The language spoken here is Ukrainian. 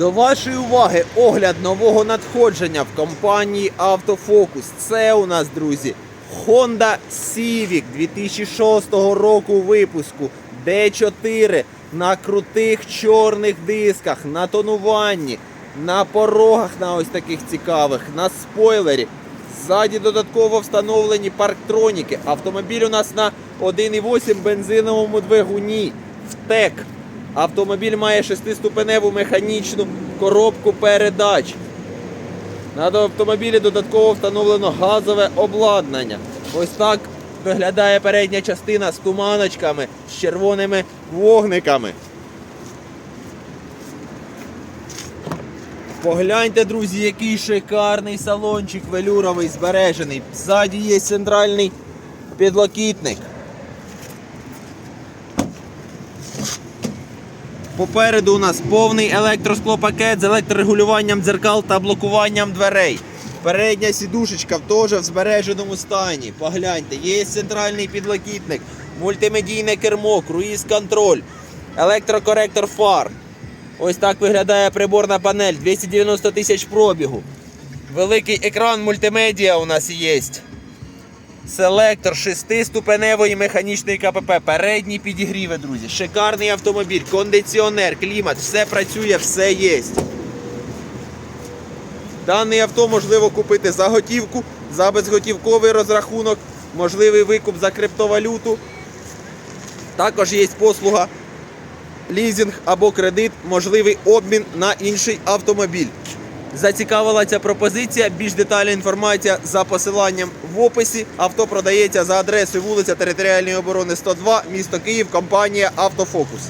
До вашої уваги огляд нового надходження в компанії Автофокус. Це у нас, друзі, Honda Civic 2006 року випуску D4 на крутих чорних дисках, на тонуванні, на порогах на ось таких цікавих, на спойлері. Ззаді додатково встановлені парктроніки. Автомобіль у нас на 1,8 бензиновому двигуні. ВТЕК. Автомобіль має шестиступеневу механічну коробку передач. На автомобілі додатково встановлено газове обладнання. Ось так виглядає передня частина з туманочками, з червоними вогниками. Погляньте, друзі, який шикарний салончик велюровий збережений. Ззаді є центральний підлокітник. Попереду у нас повний електросклопакет з електрорегулюванням дзеркал та блокуванням дверей. Передня сідушечка теж в збереженому стані. Погляньте, є центральний підлокітник, мультимедійне кермо, круїз-контроль, електрокоректор фар. Ось так виглядає приборна панель, 290 тисяч пробігу. Великий екран мультимедіа у нас є. Селектор шестиступеневої механічної КПП, передні підігріви, друзі. Шикарний автомобіль, кондиціонер, клімат, все працює, все є. Даний авто можливо купити за готівку, за безготівковий розрахунок, можливий викуп за криптовалюту. Також є послуга лізинг або кредит, можливий обмін на інший автомобіль. Зацікавила ця пропозиція. Більш детальна інформація за посиланням в описі. Авто продається за адресою вулиця Територіальної оборони 102, місто Київ, компанія Автофокус.